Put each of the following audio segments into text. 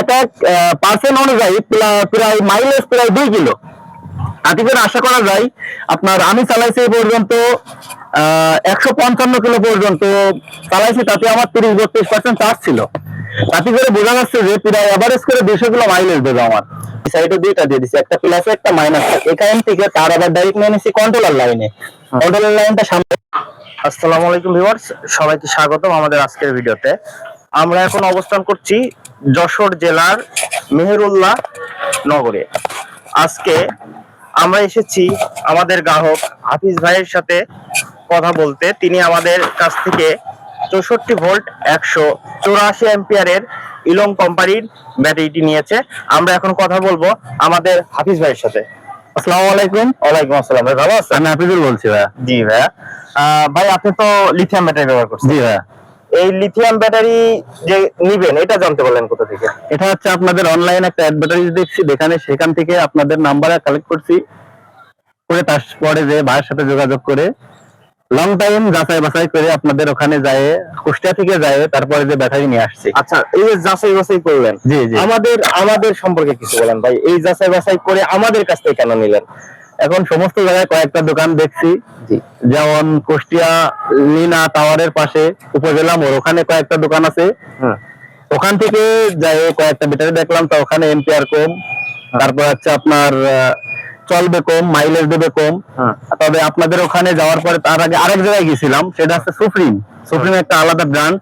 এটা পার্সেন্ট অনুযায়ী প্রায় মাইলেজ প্রায় দুই কিলো। আতিকের আশা করা যায় আপনার আমি চালাইছি এই পর্যন্ত একশো পঞ্চান্ন কিলো পর্যন্ত চালাইছি তাতে আমার তিরিশ বত্রিশ পার্সেন্ট চার্জ ছিল। তাতে করে বোঝা যাচ্ছে যে প্রায় অ্যাভারেজ করে দুশো কিলো মাইলেজ দেবে আমার। সাইডে দুইটা দিয়ে দিচ্ছি একটা প্লাস একটা মাইনাস এখান থেকে তার আবার ডাইরেক্ট নিয়ে নিচ্ছি কন্ট্রোলার লাইনে কন্ট্রোলার লাইনটা সামনে আসসালামু আলাইকুম ভিউয়ার্স সবাইকে স্বাগতম আমাদের আজকের ভিডিওতে। আমরা এখন অবস্থান করছি যশোর জেলার মেহেরুল্লাহ নগরে। আজকে আমরা এসেছি আমাদের গ্রাহক হাফিজ ভাইয়ের সাথে কথা বলতে। তিনি আমাদের কাছ থেকে চৌষট্টি ভোল্ট একশো চৌরাশি অ্যাম্পিয়ারের ইলং কোম্পানির ব্যাটারিটি নিয়েছে। আমরা এখন কথা বলব আমাদের হাফিজ ভাইয়ের সাথে। আসসালামু আলাইকুম। ওয়ালাইকুম আসসালাম ভাই ভালো আছেন? আমি হাফিজুল বলছি ভাইয়া। জি ভাইয়া। আহ, ভাই আপনি তো লিথিয়াম ব্যাটারি ব্যবহার করছেন। জি ভাইয়া। এই লিথিয়াম ব্যাটারি যে নিবেন এটা জানতে পারলেন কোথা থেকে? এটা হচ্ছে আপনাদের অনলাইন একটা অ্যাডভার্টাইজ দেখছি দেখানে সেখান থেকে আপনাদের নাম্বার কালেক্ট করছি। করে তারপরে যে ভাইয়ের সাথে যোগাযোগ করে লং টাইম যাচাই বাছাই করে আপনাদের ওখানে যায় কুষ্টিয়া থেকে যায় তারপরে যে ব্যাটারি নিয়ে আসছি। আচ্ছা এই যে যাচাই বাছাই করলেন জি জি। আমাদের আমাদের সম্পর্কে কিছু বলেন ভাই। এই যাচাই বাছাই করে আমাদের কাছ থেকে কেন নিলেন? এখন সমস্ত জায়গায় কয়েকটা দোকান দেখছি। যেমন কুষ্টিয়া লিনা টাওয়ারের পাশে উপজেলা মোড় ওখানে কয়েকটা দোকান আছে। ওখান থেকে যাই কয়েকটা ব্যাটারি দেখলাম তো ওখানে এম্পিয়ার কম। তারপর হচ্ছে আপনার চলবে কম মাইলেজ দেবে কম। তবে আপনাদের ওখানে যাওয়ার পরে তার আগে আরেক জায়গায় গেছিলাম সেটা হচ্ছে সুপ্রিম। সুপ্রিম একটা আলাদা ব্র্যান্ড।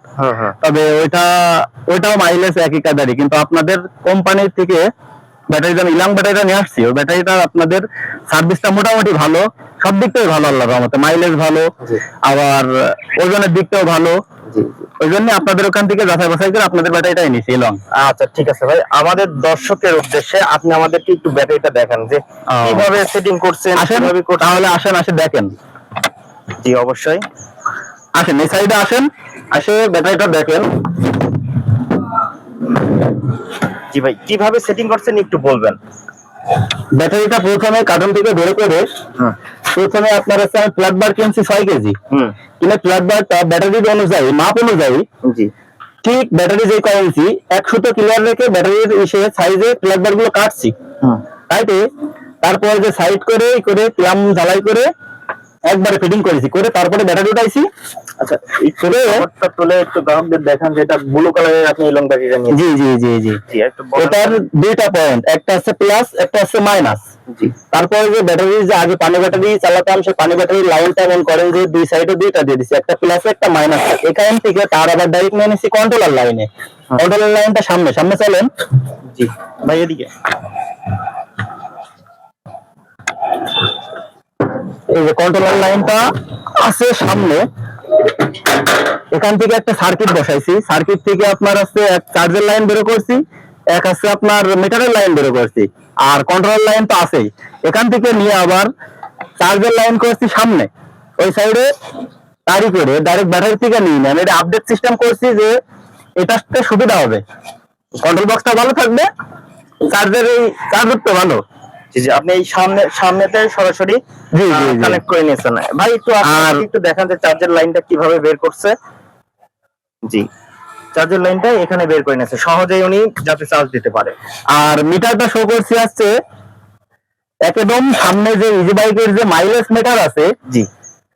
তবে ওইটা ওইটাও মাইলেজ একই কাদারি। কিন্তু আপনাদের কোম্পানির থেকে ব্যাটারিটা ইলাম ব্যাটারিটা নিয়ে আসছি ওই ব্যাটারিটা আপনাদের সার্ভিসটা মোটামুটি ভালো সব দিকটাই ভালো আল্লাহর রহমতে। মাইলেজ ভালো আবার ওজনের দিকটাও ভালো। ওই জন্য আপনাদের ওখান থেকে যাচাই বাছাই করে আপনাদের ব্যাটারিটাই নিছি লং আচ্ছা ঠিক আছে ভাই। আমাদের দর্শকের উদ্দেশ্যে আপনি আমাদেরকে একটু ব্যাটারিটা দেখান যে। কীভাবে সেটিং করছেন কীভাবে তাহলে আসেন আসে দেখেন। জি অবশ্যই। আসেন এই সাইডে আসেন আসে ব্যাটারিটা দেখেন। জি ভাই কীভাবে সেটিং করছেন একটু বলবেন। ব্যাটারিটা প্রথমে কার্টন থেকে বের করে প্রথমে আপনার হচ্ছে আমি প্লাগ বার কিনছি ছয় কেজি। হুম। কিনে প্লাগ বারটা ব্যাটারির অনুযায়ী মাপ অনুযায়ী জি। ঠিক ব্যাটারি যে কয়েছি এক সুতো ক্লিয়ার রেখে ব্যাটারির ইসে সাইজে প্লাগ বারগুলো কাটছি। তাইতে তারপর যে সাইড করে করে প্লাম ঝালাই করে একবারে ফিটিং করেছি করে তারপরে ব্যাটারি উঠাইছি। আচ্ছা একটু ব্যাপারটা তুলে একটু গ্রাহকদের দেখান যে ব্লু কালারের আপনি লং ব্যাটারিটা নিয়ে জি জি জি জি। জি একটু বলেন। এটার দুইটা পয়েন্ট একটা হচ্ছে প্লাস একটা হচ্ছে মাইনাস জি। তারপরে যে ব্যাটারি যে আগে পানি ব্যাটারি চালাতাম সেই পানি ব্যাটারির লাইনটা এমন করেন যে দুই সাইডে দুইটা দিয়ে দিচ্ছি একটা প্লাস একটা মাইনাস এখান থেকে তার আবার ডাইরেক্ট নিয়ে কন্ট্রোলার লাইনে কন্ট্রোলার লাইনটা সামনে সামনে চলেন। জি। ভাই এদিকে। এই যে কন্ট্রোলার লাইনটা আছে সামনে। এখান থেকে একটা সার্কিট বসাইছি। সার্কিট থেকে আপনার হচ্ছে এক চার্জের লাইন বের করছি, এক আছে আপনার মিটারের লাইন বের করছি। আর কন্ট্রোলার লাইন তো আছেই। এখান থেকে নিয়ে আবার চার্জের লাইন করছি সামনে। ওই সাইডে তারি করে ডাইরেক্ট ব্যাটারি থেকে নিয়ে নেন এটা আপডেট সিস্টেম করছি যে এটাতে সুবিধা হবে। কন্ট্রোল বক্সটা ভালো থাকবে চার্জের এই চার্জারটা ভালো। জি জি। আপনি এই সামনে সামনেতে সরাসরি জি, জি, জি। কানেক্ট করে নিয়েছেন। ভাই একটু আপনি আর- একটু দেখান যে চার্জের লাইনটা কীভাবে বের করছে। জি। চার্জের লাইনটা এখানে বের করে নিয়েছে। সহজেই উনি যাতে চার্জ দিতে পারে। আর মিটারটা শো করছি আসছে একদম সামনে যে ইজি বাইকের যে মাইলেজ মিটার আছে জি।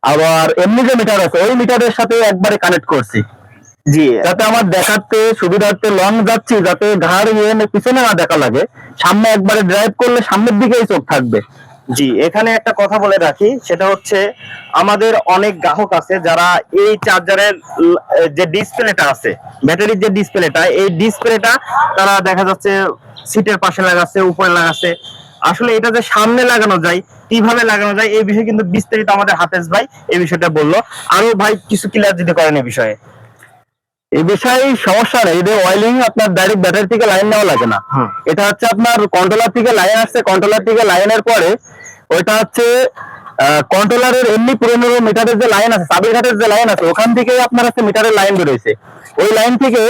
আবার এমনি যে মিটার আছে ওই মিটারের সাথে একবারে কানেক্ট করছি। জি। যাতে আমার দেখাতে সুবিধার্থে লং যাচ্ছি যাতে ঘাড় ইয়ে পিছনে না দেখা লাগে। সামনে একবারে ড্রাইভ করলে সামনের দিকেই চোখ থাকবে। জি এখানে একটা কথা বলে রাখি সেটা হচ্ছে আমাদের অনেক গ্রাহক আছে যারা এই চার্জারের যে ডিসপ্লেটা আছে ব্যাটারির যে ডিসপ্লেটা এই ডিসপ্লেটা তারা দেখা যাচ্ছে সিটের পাশে লাগাচ্ছে উপরে লাগাচ্ছে। আসলে এটা যে সামনে লাগানো যায় কীভাবে লাগানো যায় এই বিষয়ে কিন্তু বিস্তারিত আমাদের হাফেজ ভাই এই বিষয়টা বলল। আরও ভাই কিছু ক্লিয়ার দিতে করেন এই বিষয়ে। এই বিষয়ে সমস্যা নেই। এদের অয়েলিং আপনার ডাইরেক্ট ব্যাটারি থেকে লাইন নেওয়া লাগে না। এটা হচ্ছে আপনার কন্ট্রোলার থেকে লাইন আসছে। কন্ট্রোলার থেকে লাইনের পরে ওইটা হচ্ছে কন্ট্রোলারের এমনি পুরোনো মিটারের যে লাইন আছে সাবিরঘাটের যে লাইন আছে ওখান থেকে আপনার হচ্ছে মিটারের লাইন বেরোয়েছে ওই লাইন থেকে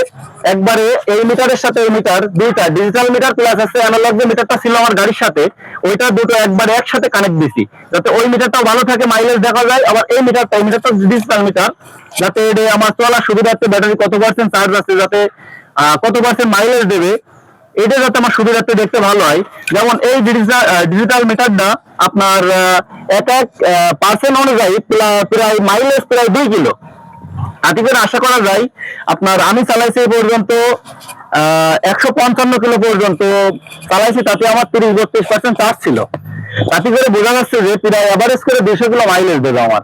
একবারে এই মিটারের সাথে এই মিটার দুইটা ডিজিটাল মিটার প্লাস আছে অ্যানালগ যে মিটারটা ছিল আমার গাড়ির সাথে, ওইটা দুটো একবারে একসাথে কানেক্ট দিছি। যাতে ওই মিটারটাও ভালো থাকে মাইলেজ দেখা যায়, আবার এই মিটারটা এই মিটারটা ডিজিটাল মিটার যাতে এটা আমার চলার সুবিধার্থে ব্যাটারি কত পার্সেন্ট চার্জ আছে, যাতে কত পার্সেন্ট মাইলেজ দেবে, এটা যাতে আমার সুবিধার্থে দেখতে ভালো হয়। যেমন এই ডিজিটাল মিটারটা আপনার এক এক পার্সেন্ট অনুযায়ী প্রা- প্রায় মাইলেজ প্রায় দুই কিলো। তাতে করে আশা করা যায় আপনার আমি চালাইছি এই পর্যন্ত একশো পঞ্চান্ন কিলো পর্যন্ত চালাইছি তাতে আমার তিরিশ বত্রিশ পার্সেন্ট চার্জ ছিল। তাতে করে বোঝা যাচ্ছে যে প্রায় অ্যাভারেজ করে দুশো কিলো মাইলেজ দেবে আমার।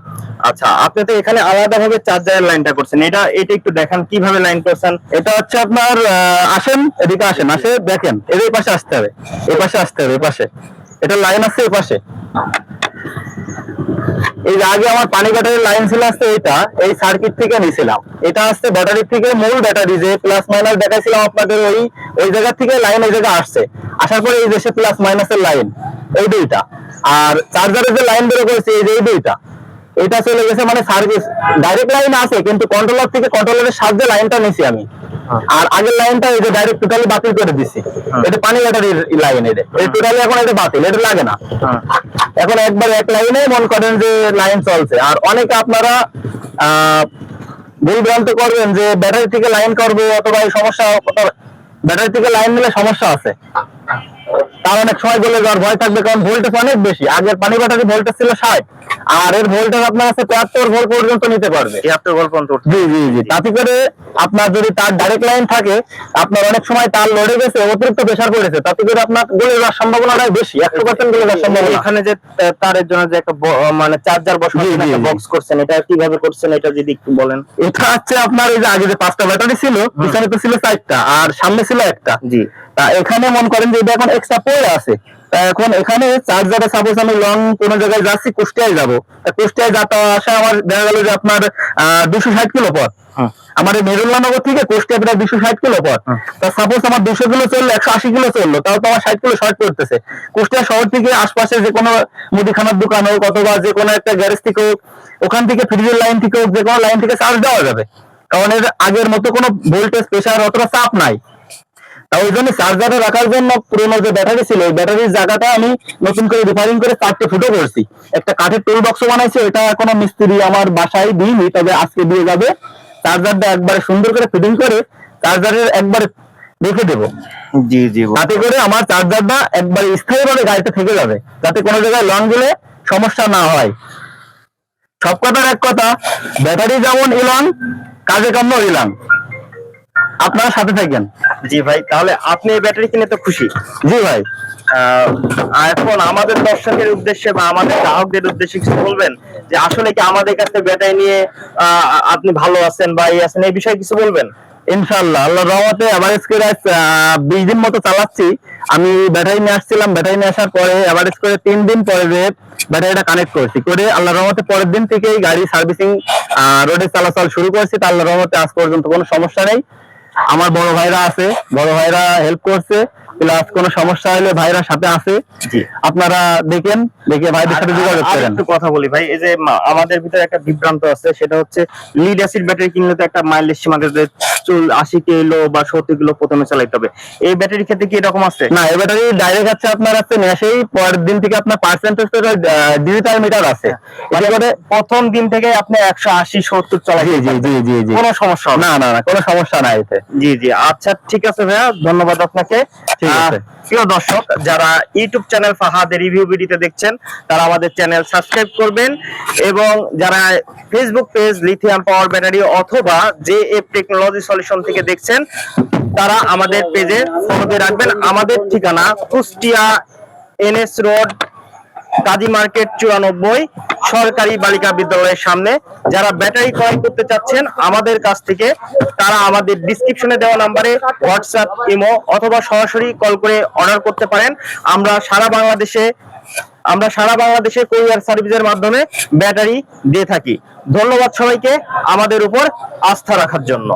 আচ্ছা আপনি তো এখানে আলাদা ভাবে চার্জারের লাইনটা করছেন। এটা এটা একটু দেখান কীভাবে লাইন করছেন? এটা হচ্ছে আপনার আসেন এদিকে আসেন আসে দেখেন এর এই পাশে আসতে হবে এই পাশে আসতে হবে এই পাশে। এটা লাইন আছে এই পাশে। এই আগে আমার পানি ব্যাটারির লাইন ছিল আসছে এটা এই সার্কিট থেকে নিয়েছিলাম এটা আসছে ব্যাটারি থেকে মূল ব্যাটারি যে প্লাস মাইনাস দেখাইছিলাম আপনাদের ওই ওই জায়গা থেকে লাইন এই জায়গায় আসছে। আসার পরে এই দেশে প্লাস মাইনাসের লাইন এই দুইটা। আর চার্জারের যে লাইন বের করেছে, এই যে এই দুইটা। এটা চলে গেছে মানে সার্ভিস ডাইরেক্ট লাইন আছে, কিন্তু কন্ট্রোলার থেকে কন্ট্রোলারের সাহায্যে লাইনটা নিছি আমি। আর আগের লাইনটা এই যে ডাইরেক্ট টোটালি বাতিল করে দিছি। এটা পানি ব্যাটারির লাইন এটা। এই টোটালি এখন এটা বাতিল এটা লাগে না। এখন একবার এক লাইনে মন করেন যে লাইন চলছে। আর অনেকে আপনারা আহ, ভুল ভ্রান্ত করবেন যে ব্যাটারি থেকে লাইন করব অথবা এই সমস্যা ব্যাটারি থেকে লাইন নিলে সমস্যা আছে। তার অনেক সময় বলে যাওয়ার ভয় থাকবে কারণ ভোল্টেজ অনেক বেশি। আগের পানি ব্যাটারি ভোল্টেজ ছিল ষাট আর এর ভোল্টেজ আপনার কাছে তেহাত্তর ভোল্ট পর্যন্ত নিতে পারবে। তিয়াত্তর গল্প অন্তর জি জি জি। তাতে করে আপনার যদি তার ডাইরেক্ট লাইন থাকে আপনার অনেক সময় তার লড়ে গেছে অতিরিক্ত প্রেশার পড়েছে তাতে করে আপনার গলে যাওয়ার সম্ভাবনাটাই বেশি একশো পার্সেন্ট গলে যাওয়ার সম্ভাবনা। এখানে যে তারের জন্য যে একটা মানে চার্জার বসানো একটা বক্স করছেন এটা কীভাবে করছেন এটা যদি একটু বলেন। এটা হচ্ছে আপনার এই যে আগে যে পাঁচটা ব্যাটারি ছিল পিছনে তো ছিল চারটা আর সামনে ছিল একটা। জি। তা এখানে মন করেন যে এটা এখন এক্সট্রা পড়ে আছে। এখন এখানে চার্জারে সাপোজ আমি লং কোন জায়গায় যাচ্ছি কুষ্টিয়ায় যাব। কুষ্টিয়ায় যাতা আসা আমার দেখা গেল যে আপনার দুশো ষাট কিলো পথ। হুম। আমার এই মেরুল্লানগর থেকে কুষ্টিয়া প্রায় দুশো ষাট কিলো পথ। তা সাপোজ আমার দুশো কিলো চলল একশো আশি কিলো চলল তাও তো আমার ষাট কিলো শর্ট করতেছে কুষ্টিয়া শহর থেকে আশপাশে যে কোনো মুদিখানার দোকান হোক অথবা যে কোনো একটা গ্যারেজ থেকে হোক ওখান থেকে ফ্রিজের লাইন থেকে হোক যে কোনো লাইন থেকে চার্জ দেওয়া যাবে। কারণ এর আগের মতো কোনো ভোল্টেজ প্রেশার অতটা চাপ নাই। তা ওই জন্য চার্জারে রাখার জন্য পুরোনো যে ব্যাটারি ছিল ওই ব্যাটারির জায়গাটা আমি নতুন করে রিপেয়ারিং করে চারটে ফুটো করছি। একটা কাঠের টুল বক্স বানাইছি ওটা এখনও মিস্ত্রি আমার বাসায় দিইনি তবে আজকে দিয়ে যাবে। চার্জারটা একবারে সুন্দর করে ফিটিং করে চার্জারের একবারে রেখে দেবো। জি জি তাতে করে আমার চার্জারটা একবার স্থায়ীভাবে গাড়িতে থেকে যাবে যাতে কোনো জায়গায় লং গেলে সমস্যা না হয়। সব কথার এক কথা ব্যাটারি যেমন ইলং কাজে কাম্য ইলং আপনারা সাথে থাকেন জি ভাই তাহলে আপনি এই ব্যাটারি কিনে তো খুশি। জি ভাই। এখন আমাদের দর্শকের উদ্দেশ্যে বা আমাদের গ্রাহকদের উদ্দেশ্যে কিছু বলবেন? যে আসলে কি আমাদের কাছে ব্যাটারি নিয়ে আপনি ভালো আছেন বা এই আছেন এই বিষয়ে কিছু বলবেন? ইনশাল্লাহ আল্লাহ রহমতে করে বিশ দিন মতো চালাচ্ছি। আমি ব্যাটারি নিয়ে আসছিলাম ব্যাটারি নিয়ে আসার পরে এভারেজ করে তিন দিন পরে ব্যাটারিটা কানেক্ট করেছি। করে আল্লাহ রহমতে পরের দিন থেকেই গাড়ি সার্ভিসিং রোডে চলাচল শুরু করেছি। তা আল্লাহ রহমতে আজ পর্যন্ত কোনো সমস্যা নেই। আমার বড় ভাইরা আছে বড় ভাইরা হেল্প করছে প্লাস কোনো সমস্যা হলে ভাইরা সাথে আছে। আপনারা দেখেন দেখে ভাইদের সাথে যোগাযোগ করেন। একটু কথা বলি ভাই এই যে আমাদের ভিতরে একটা বিভ্রান্ত আছে সেটা হচ্ছে লিড অ্যাসিড ব্যাটারি কিনলে তো একটা মাইলেজ সীমা থাকে যে চুল আশি কিলো বা সত্তর কিলো প্রথমে চালাইতে হবে। এই ব্যাটারির ক্ষেত্রে কি এরকম আছে? না এ ব্যাটারি ডাইরেক্ট আছে আপনার আছে পরের দিন থেকে আপনার পার্সেন্টেজ ডিজিটাল মিটার আছে। করে প্রথম দিন থেকে আপনি একশো আশি সত্তর চালাই জি জি জি জি কোনো সমস্যা না। না না না কোনো সমস্যা নাই এতে। জি জি। আচ্ছা ঠিক আছে ভাইয়া ধন্যবাদ আপনাকে। ঠিক আছে। প্রিয় দর্শক যারা ইউটিউব চ্যানেল ফাহাদের রিভিউ ভিডিওতে দেখছেন তারা আমাদের চ্যানেল সাবস্ক্রাইব করবেন এবং যারা Facebook page lithium power battery অথবা জে এফ টেকনোলজি সলিউশন থেকে দেখছেন, তারা আমাদের পেজে ফলো রাখবেন। আমাদের ঠিকানা Kushtia N S road, Kazi market চুরানব্বই, সরকারি বালিকা বিদ্যালয়ের সামনে। যারা ব্যাটারি ক্রয় করতে চাচ্ছেন, আমাদের কাছ থেকে, তারা আমাদের ডিসক্রিপশনে দেওয়া নাম্বারে হোয়াটসঅ্যাপ ইমো অথবা সরাসরি কল করে অর্ডার করতে পারেন। আমরা সারা বাংলাদেশে, আমরা সারা বাংলাদেশে কোরিয়ার সার্ভিসের মাধ্যমে ব্যাটারি দিয়ে থাকি। ধন্যবাদ সবাইকে আমাদের উপর আস্থা রাখার জন্য।